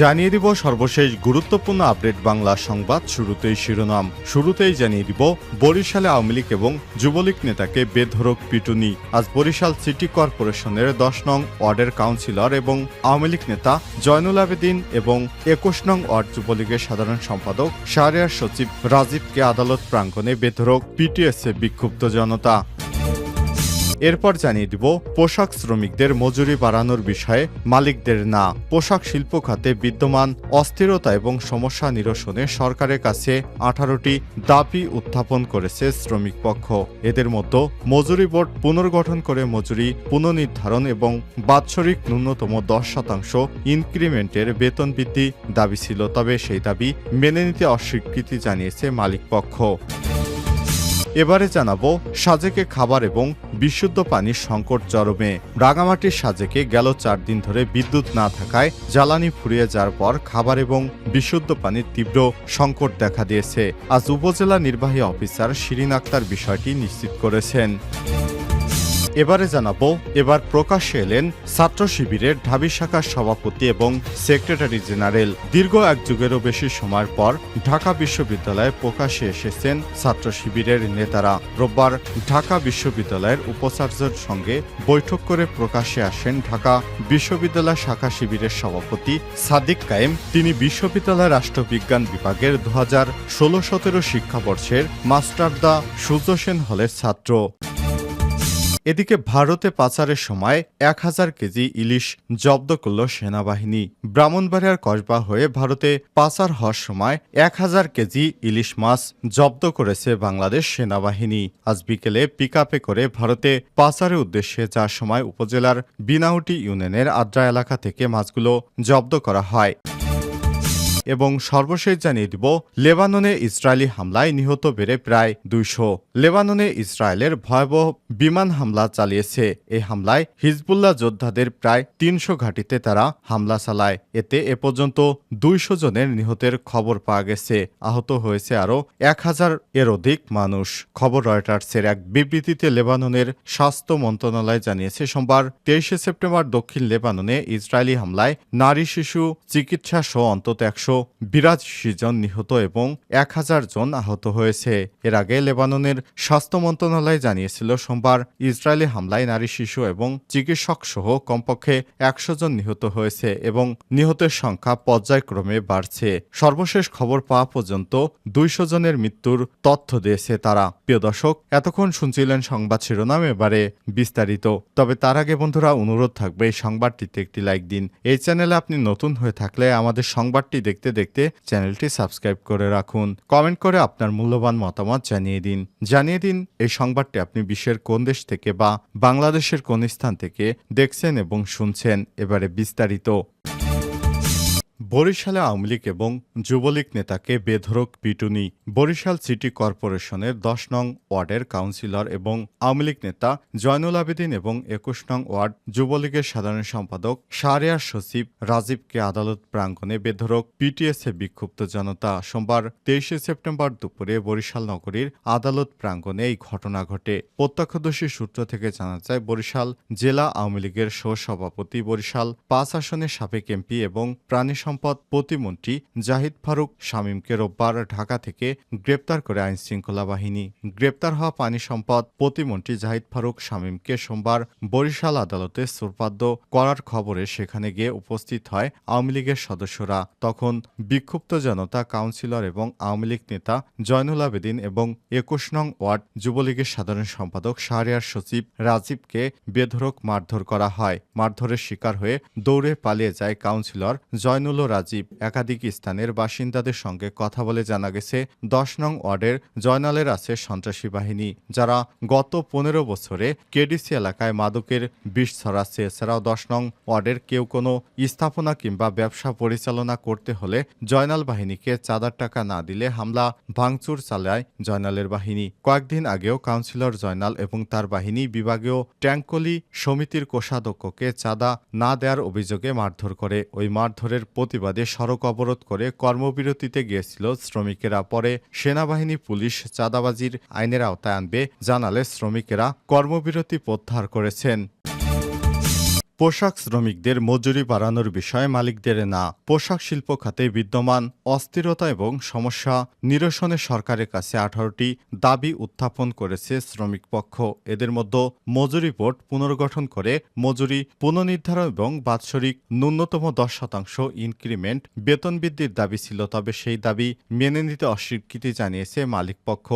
জানিয়ে দিব সর্বশেষ গুরুত্বপূর্ণ আপডেট বাংলা সংবাদ শুরুতেই শিরোনাম। শুরুতেই জানিয়ে দিব, বরিশালে আওয়ামী লীগ এবং যুবলীগ নেতাকে বেধরক পিটুনি। আজ বরিশাল সিটি কর্পোরেশনের দশ নং ওয়ার্ডের কাউন্সিলর এবং আওয়ামী লীগ নেতা জয়নুল আবেদিন এবং একুশ নং ওয়ার্ড যুবলীগের সাধারণ সম্পাদক শাহরিয়ার সচিব রাজীবকে আদালত প্রাঙ্গণে বেধরক পিটিএসএ বিক্ষুব্ধ জনতা। এরপর জানিয়ে দিব, পোশাক শ্রমিকদের মজুরি বাড়ানোর বিষয়ে মালিকদের না। পোশাক শিল্প খাতে বিদ্যমান অস্থিরতা এবং সমস্যা নিরসনে সরকারের কাছে আঠারোটি দাবি উত্থাপন করেছে শ্রমিক পক্ষ। এদের মধ্যে মজুরি বোর্ড পুনর্গঠন করে মজুরি পুনর্নির্ধারণ এবং বাৎসরিক ন্যূনতম দশ শতাংশ ইনক্রিমেন্টের বেতন বৃদ্ধি দাবি ছিল, তবে সেই দাবি মেনে নিতে অস্বীকৃতি জানিয়েছে মালিক পক্ষ। এবারে জানাব সাজেকে খাবার এবং বিশুদ্ধ পানির সংকট চরমে। রাঙামাটির সাজেকে গেল চার দিন ধরে বিদ্যুৎ না থাকায় জ্বালানি ফুরিয়ে যাওয়ার পর খাবার এবং বিশুদ্ধ পানির তীব্র সংকট দেখা দিয়েছে। আজ উপজেলা নির্বাহী অফিসার শিরিন আক্তার বিষয়টি নিশ্চিত করেছেন। এবারে জানাব, এবার প্রকাশ্যে এলেন ছাত্র শিবিরের ঢাবি শাখার সভাপতি এবং সেক্রেটারি জেনারেল। দীর্ঘ এক যুগেরও বেশি সময়ের পর ঢাকা বিশ্ববিদ্যালয়ে প্রকাশ্যে এসেছেন ছাত্র শিবিরের নেতারা। রোববার ঢাকা বিশ্ববিদ্যালয়ের উপাচার্যের সঙ্গে বৈঠক করে প্রকাশ্যে আসেন ঢাকা বিশ্ববিদ্যালয় শাখা শিবিরের সভাপতি সাদিক কায়েম। তিনি বিশ্ববিদ্যালয় রাষ্ট্রবিজ্ঞান বিভাগের দু হাজার ষোলো সতেরো শিক্ষাবর্ষের মাস্টার দা সূর্য সেন হলের ছাত্র। এদিকে ভারতে পাচারের সময় এক হাজার কেজি ইলিশ জব্দ করল সেনাবাহিনী। ব্রাহ্মণবাড়িয়ার কসবা হয়ে ভারতে পাচার হওয়ার সময় এক হাজার কেজি ইলিশ মাছ জব্দ করেছে বাংলাদেশ সেনাবাহিনী। আজ বিকেলে পিকআপে করে ভারতে পাচারের উদ্দেশ্যে যার সময় উপজেলার বিনাউটি ইউনিয়নের আদ্রা এলাকা থেকে মাছগুলো জব্দ করা হয়। এবং সর্বশেষ জানিয়ে দিব, লেবাননে ইসরায়েলি হামলায় নিহত বেড়ে প্রায় দুইশো। লেবাননে ইসরায়েলের ভয়াবহ বিমান হামলা চালিয়েছে। এই হামলায় হিজবুল্লাহ যোদ্ধাদের প্রায় তিনশো ঘাঁটিতে তারা হামলা চালায়। এতে এ পর্যন্ত দুইশো জনের নিহতের খবর পাওয়া গেছে। আহত হয়েছে আরও এক হাজার এর অধিক মানুষ। খবর রয়টার্সের এক বিবৃতিতে লেবাননের স্বাস্থ্য মন্ত্রণালয় জানিয়েছে, সোমবার তেইশে সেপ্টেম্বর দক্ষিণ লেবাননে ইসরায়েলি হামলায় নারী শিশু চিকিৎসা সহ অন্তত একশো বিরাশি জন নিহত এবং এক হাজার জন আহত হয়েছে। এর আগে লেবাননের স্বাস্থ্য মন্ত্রণালয় জানিয়েছিল, সোমবার ইসরায়েলি হামলায় নারী, শিশু এবং চিকিৎসক সহ কমপক্ষে একশো জন নিহত হয়েছে এবং নিহতের সংখ্যা পর্যায়ক্রমে বাড়ছে। সর্বশেষ খবর পাওয়া পর্যন্ত দুইশো জনের মৃত্যুর তথ্য দিয়েছে তারা। প্রিয় দর্শক, এতক্ষণ শুনছিলেন সংবাদ শিরোনাম, এবারে বিস্তারিত। তবে তার আগে বন্ধুরা, অনুরোধ থাকবে এই সংবাদটিতে একটি লাইক দিন। এই চ্যানেলে আপনি নতুন হয়ে থাকলে আমাদের সংবাদটি দেখতে দেখতে দেখতে চ্যানেলটি সাবস্ক্রাইব করে রাখুন। কমেন্ট করে আপনার মূল্যবান মতামত জানিয়ে দিন। জানিয়ে দিন এই সংবাদটি আপনি বিশ্বের কোন দেশ থেকে বা বাংলাদেশের কোন স্থান থেকে দেখছেন এবং শুনছেন। এবারে বিস্তারিত। বরিশালে আওয়ামী লীগ এবং যুবলীগ নেতাকে বেধরক পিটুনি বরিশাল সিটি কর্পোরেশনের দশ নং ওয়ার্ডের কাউন্সিলর এবং আওয়ামী লীগ নেতা জয়নুল আবেদিন এবং একুশ নং ওয়ার্ড যুবলীগের সাধারণ সম্পাদক শাহরিয়ার সচিব রাজীবকে আদালত প্রাঙ্গণে বেধরক পিটিএসএ বিক্ষুব্ধ জনতা। সোমবার তেইশে সেপ্টেম্বর দুপুরে বরিশাল নগরীর আদালত প্রাঙ্গণে এই ঘটনা ঘটে। প্রত্যক্ষদর্শী সূত্র থেকে জানা যায়, বরিশাল জেলা আওয়ামী লীগের সহসভাপতি বরিশাল পাঁচ আসনের সাবেক এমপি এবং প্রাণী সম্পদ প্রতিমন্ত্রী জাহিদ ফারুক শামীমকে রোববার ঢাকা থেকে গ্রেপ্তার করে আইন শৃঙ্খলা বাহিনী। গ্রেপ্তার হওয়া পানি সম্পদ প্রতিমন্ত্রী জাহিদ ফারুক শামীমকে সোমবার বরিশাল আদালতে সুরপাদ্য করার খবরে সেখানে গিয়ে উপস্থিত হয় আওয়ামী লীগের সদস্যরা। তখন বিক্ষুব্ধ জনতা কাউন্সিলর এবং আওয়ামী লীগ নেতা জয়নুল আবেদিন এবং একুশ নং ওয়ার্ড যুবলীগের সাধারণ সম্পাদক শাহরিয়ার সচিব রাজীবকে বেধরক মারধর করা হয়। মারধরের শিকার হয়ে দৌড়ে পালিয়ে যায় কাউন্সিলর জয়নুল ও রাজীব, একাধিক স্থানের বাসিন্দাদের সঙ্গে কথা বলে জানা গেছে, দশ নং ওয়ার্ডের জয়নালের আছে সন্ত্রাসী বাহিনী, যারা গত পনেরো বছরে কেডিসি এলাকায় মাদকের বিষ ছড়াচ্ছে এছাড়াও দশ নং ওয়ার্ডের কেউ কোনো স্থাপনা কিংবা ব্যবসা পরিচালনা করতে হলে জয়নাল বাহিনীকে চাঁদার টাকা না দিলে হামলা ভাঙচুর চালায় জয়নালের বাহিনী। কয়েকদিন আগেও কাউন্সিলর জয়নাল এবং তার বাহিনী বিভাগীয় ট্যাঙ্কলি সমিতির কোষাধ্যক্ষকে চাঁদা না দেওয়ার অভিযোগে মারধর করে। ওই মারধরের প্রতিবাদে সড়ক অবরোধ করে কর্মবিরতিতে গিয়েছিল শ্রমিকেরা। পরে সেনাবাহিনী, পুলিশ চাঁদাবাজির আইনের আওতায় আনবে জানালে শ্রমিকেরা কর্মবিরতি প্রত্যাহার করেছেন। পোশাক শ্রমিকদের মজুরি বাড়ানোর বিষয়ে মালিকদের না। পোশাক শিল্প খাতে বিদ্যমান অস্থিরতা এবং সমস্যা নিরসনে সরকারের কাছে আঠারোটি দাবি উত্থাপন করেছে শ্রমিক পক্ষ। এদের মধ্যে মজুরি বোর্ড পুনর্গঠন করে মজুরি পুনর্নির্ধারণ এবং বাৎসরিক ন্যূনতম দশ শতাংশ ইনক্রিমেন্ট বেতন বৃদ্ধির দাবি ছিল, তবে সেই দাবি মেনে নিতে অস্বীকৃতি জানিয়েছে মালিক পক্ষ।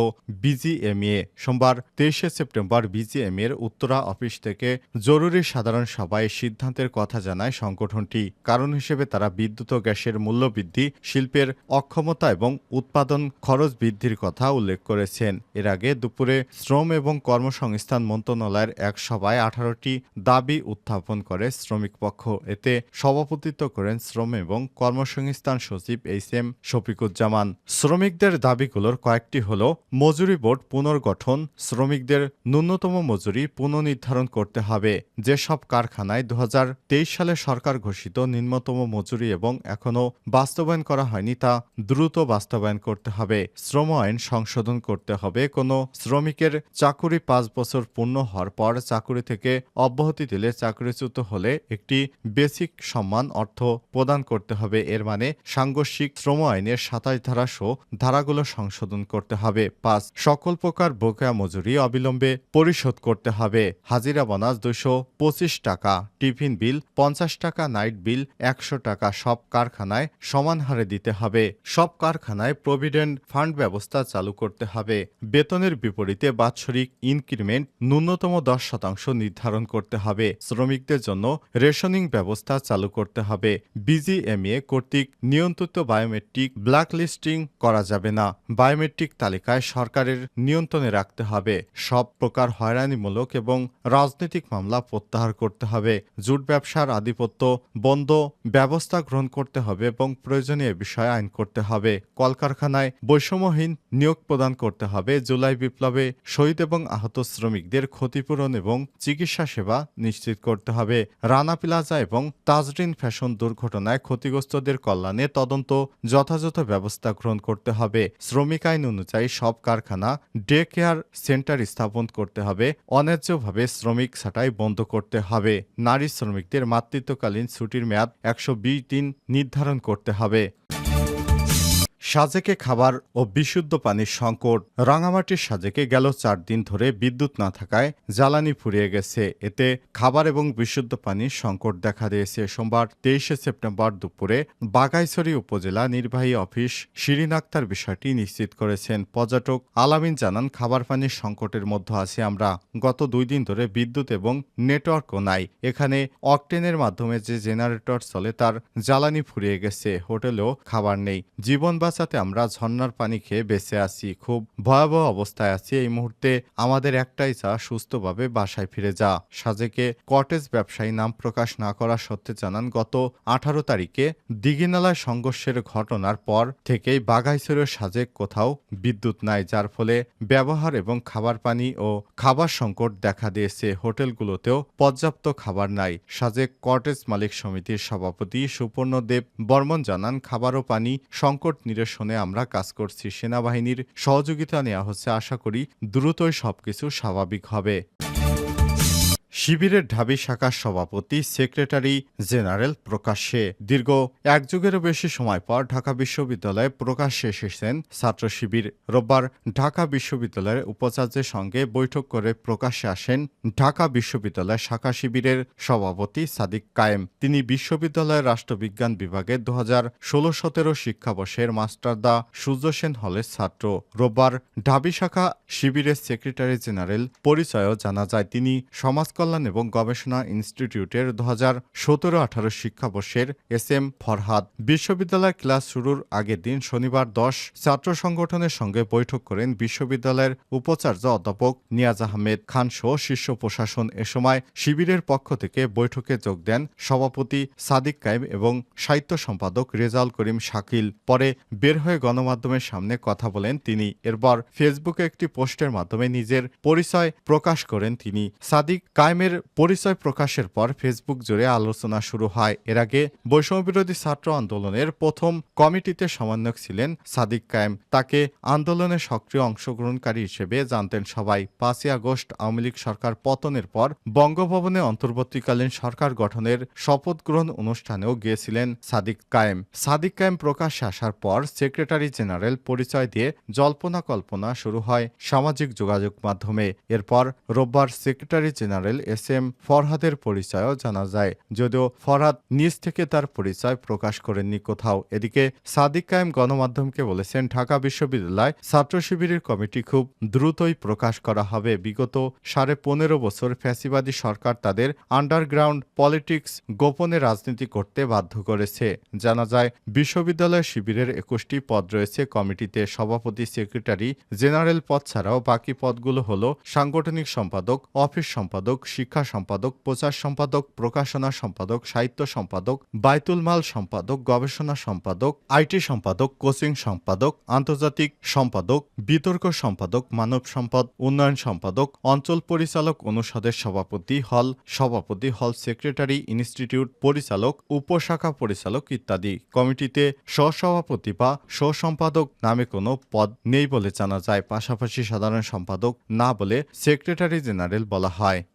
বিজিএমএ সোমবার তেইশে সেপ্টেম্বর বিজিএমএর উত্তরা অফিস থেকে জরুরি সাধারণ সভায় সিদ্ধান্তের কথা জানায় সংগঠনটি। কারণ হিসেবে তারা বিদ্যুৎ ও গ্যাসের মূল্যবৃদ্ধি, শিল্পের অক্ষমতা এবং উৎপাদন খরচ বৃদ্ধির কথা উল্লেখ করেছেন। এর আগে দুপুরে শ্রম এবং কর্মসংস্থান মন্ত্রণালয়ের এক সভায় আঠারোটি দাবি উত্থাপন করে শ্রমিক পক্ষ। এতে সভাপতিত্ব করেন শ্রম এবং কর্মসংস্থান সচিব এইচ এম শফিকুজ্জামান। শ্রমিকদের দাবিগুলোর কয়েকটি হল মজুরি বোর্ড পুনর্গঠন, শ্রমিকদের ন্যূনতম মজুরি পুনর্নির্ধারণ করতে হবে। যেসব কারখানায় দু হাজার তেইশ সালে সরকার ঘোষিত নিম্নতম মজুরি এবং এখনও বাস্তবায়ন করা হয়নি তা দ্রুত বাস্তবায়ন করতে হবে। শ্রম আইন সংশোধন করতে হবে। কোনো শ্রমিকের চাকুরি পাঁচ বছর পূর্ণ হওয়ার পর চাকুরি থেকে অব্যাহতি দিলে চাকরিচ্যুত হলে একটি বেসিক সম্মান অর্থ প্রদান করতে হবে। এর মানে সাংঘর্ষিক শ্রম আইনের সাতাশ ধারা সহ ধারাগুলো সংশোধন করতে হবে। পাঁচ, সকল প্রকার বকেয়া মজুরি অবিলম্বে পরিশোধ করতে হবে। হাজিরা বোনাস দুশো পঁচিশ টাকা। টিফিন বিল, পঞ্চাশ টাকা নাইট বিল, একশো টাকা সব কারখানায় সমান হারে দিতে হবে। সব কারখানায় প্রভিডেন্ট ফান্ড ব্যবস্থা চালু করতে হবে। বেতনের বিপরীতে বাৎসরিক ইনক্রিমেন্ট ন্যূনতম দশ শতাংশ নির্ধারণ করতে হবে। শ্রমিকদের জন্য রেশনিং ব্যবস্থা চালু করতে হবে। বিজিএমএ কর্তৃক নিয়ন্ত্রিত বায়োমেট্রিক ব্ল্যাকলিস্টিং করা যাবে না। বায়োমেট্রিক তালিকায় সরকারের নিয়ন্ত্রণে রাখতে হবে। সব প্রকার হয়রানিমূলক এবং রাজনৈতিক মামলা প্রত্যাহার করতে হবে। জুট ব্যবসার আধিপত্য, বন্ধ, ব্যবস্থা গ্রহণ করতে হবে এবং প্রয়োজনীয় বিষয়ে আইন করতে হবে। কলকারখানায় বৈষম্যহীন নিয়োগ প্রদান করতে হবে। জুলাই বিপ্লবে শহীদ এবং আহত শ্রমিকদের ক্ষতিপূরণ এবং চিকিৎসা সেবা নিশ্চিত করতে হবে। রানা প্লাজা এবং তাজরিন ফ্যাশন দুর্ঘটনায় ক্ষতিগ্রস্তদের কল্যাণে তদন্ত, যথাযথ ব্যবস্থা গ্রহণ করতে হবে। শ্রমিক আইন অনুযায়ী সব কারখানা ডে কেয়ার সেন্টার স্থাপন করতে হবে। অন্যায্যভাবে শ্রমিক ছাঁটাই বন্ধ করতে হবে। নারী শ্রমিকদের মাতৃত্বকালীন ছুটির মেয়াদ একশো দিন নির্ধারণ করতে হবে। সাজেকে খাবার ও বিশুদ্ধ পানির সংকট। রাঙামাটির সাজেকে গেল চার দিন ধরে বিদ্যুৎ না থাকায় জ্বালানি ফুরিয়ে গেছে। এতে খাবার এবং বিশুদ্ধ পানির সংকট দেখা দিয়েছে। সোমবার তেইশে সেপ্টেম্বর দুপুরে বাগাইছড়ি উপজেলা নির্বাহী অফিস শিরিন আক্তার বিষয়টি নিশ্চিত করেছেন। পর্যটক আলামিন জানান, খাবার পানির সংকটের মধ্যে আছি আমরা। গত দুই দিন ধরে বিদ্যুৎ এবং নেটওয়ার্কও নাই। এখানে অকটেনের মাধ্যমে যে জেনারেটর চলে, তার জ্বালানি ফুরিয়ে গেছে। হোটেলেও খাবার নেই। জীবন বাঁচাতে আমরা ঝর্ণার পানি খেয়ে বেঁচে আছি, খুব ভয়াবহ অবস্থায় আছি। এই মুহূর্তে আমাদের একটাই চা সুস্থভাবে বাসায় ফিরে যা। সাজেকে কটেজ ব্যবসায়ী নাম প্রকাশ না করা সত্ত্বে জানান, গত আঠারো তারিখে দিঘিনালায় সংঘর্ষের ঘটনার পর থেকেই বাঘাইছড়ির সাজেক কোথাও বিদ্যুৎ নাই, যার ফলে ব্যবহার এবং খাবার পানি ও খাবার সংকট দেখা দিয়েছে। হোটেলগুলোতেও পর্যাপ্ত খাবার নাই। সাজেক কটেজ মালিক সমিতির সভাপতি সুপর্ণ দেব বর্মন জানান, খাবার ও পানি সংকট নিরসনে আমরা কাজ করছি। সেনাবাহিনীর সহযোগিতা নেওয়া হচ্ছে। আশা করি দ্রুতই সবকিছু স্বাভাবিক হবে। শিবিরের ঢাবি শাখার সভাপতি সেক্রেটারি জেনারেল প্রকাশ্যে দীর্ঘ এক যুগেরও বেশি সময় পর ঢাকা বিশ্ববিদ্যালয়ে প্রকাশ্যে এসেছেন ছাত্র শিবির। রোববার ঢাকা বিশ্ববিদ্যালয়ের উপাচার্যের সঙ্গে বৈঠক করে প্রকাশ্যে আসেন ঢাকা বিশ্ববিদ্যালয় শাখা শিবিরের সভাপতি সাদিক কায়েম। তিনি বিশ্ববিদ্যালয়ের রাষ্ট্রবিজ্ঞান বিভাগে দু হাজার ষোলো সতেরো শিক্ষাবর্ষের মাস্টার দা সূর্য সেন হলের ছাত্র। রোববার ঢাবি শাখা শিবিরের সেক্রেটারি জেনারেল পরিচয়ও জানা যায়। তিনি সমাজ কল্যাণ এবং গবেষণা ইনস্টিটিউটের দু হাজার সতেরো আঠারো শিক্ষাবর্ষের এস এম ফরহাদ বিশ্ববিদ্যালয় ক্লাস শুরুর আগের দিন শনিবার দশ ছাত্র সংগঠনের সঙ্গে বৈঠক করেন বিশ্ববিদ্যালয়ের উপাচার্য অধ্যাপক নিয়াজ আহমেদ খান সহ শীর্ষ প্রশাসন এ সময় শিবিরের পক্ষ থেকে বৈঠকে যোগ দেন সভাপতি সাদিক কায়েম এবং সাহিত্য সম্পাদক রেজাল করিম শাকিল। পরে বের হয়ে গণমাধ্যমের সামনে কথা বলেন তিনি। এরপর ফেসবুকে একটি পোস্টের মাধ্যমে নিজের পরিচয় প্রকাশ করেন তিনি। সাদিক কায়েম কায়েমের পরিচয় প্রকাশের পর ফেসবুক জুড়ে আলোচনা শুরু হয়। এর আগে বৈষম্যবিরোধী ছাত্র আন্দোলনের প্রথম কমিটিতে সমন্বয়ক ছিলেন সাদিক কায়েম। তাকে আন্দোলনে সক্রিয় অংশগ্রহণকারী হিসেবে জানতেন সবাই। পাঁচই আগস্ট আওয়ামী লীগ সরকার পতনের পর বঙ্গভবনে অন্তর্বর্তীকালীন সরকার গঠনের শপথ গ্রহণ অনুষ্ঠানেও গিয়েছিলেন সাদিক কায়েম। সাদিক কায়েম প্রকাশ্যে আসার পর সেক্রেটারি জেনারেল পরিচয় দিয়ে জল্পনা কল্পনা শুরু হয় সামাজিক যোগাযোগ মাধ্যমে। এরপর রোববার সেক্রেটারি জেনারেল এস এম ফরহাদের পরিচয়ও জানা যায়। যদিও ফরহাদ নিজ থেকে তার পরিচয় প্রকাশ করেননি কোথাও। এদিকে সাদিক কায়েম গণমাধ্যমকে বলেছেন, ঢাকা বিশ্ববিদ্যালয় ছাত্র শিবিরের কমিটি খুব দ্রুতই প্রকাশ করা হবে। বিগত সাড়ে পনেরো বছর ফ্যাসিবাদী সরকার তাদের আন্ডারগ্রাউন্ড পলিটিক্স গোপনে রাজনীতি করতে বাধ্য করেছে। জানা যায়, বিশ্ববিদ্যালয় শিবিরের একুশটি পদ রয়েছে। কমিটিতে সভাপতি, সেক্রেটারি, জেনারেল পদ ছাড়াও বাকি পদগুলো হল সাংগঠনিক সম্পাদক, অফিস সম্পাদক শিক্ষা সম্পাদক, প্রচার সম্পাদক, প্রকাশনা সম্পাদক, সাহিত্য সম্পাদক, বাইতুল মাল সম্পাদক, গবেষণা সম্পাদক, আইটি সম্পাদক, কোচিং সম্পাদক, আন্তর্জাতিক সম্পাদক, বিতর্ক সম্পাদক, মানব সম্পদ, উন্নয়ন সম্পাদক, অঞ্চল পরিচালক অনুষদের সভাপতি, হল সভাপতি, হল সেক্রেটারি, ইনস্টিটিউট পরিচালক, উপশাখা পরিচালক ইত্যাদি। কমিটিতে সহসভাপতি বা সহসম্পাদক নামে কোনো পদ নেই বলে জানা যায়। পাশাপাশি সাধারণ সম্পাদক না বলে সেক্রেটারি জেনারেল বলা হয়।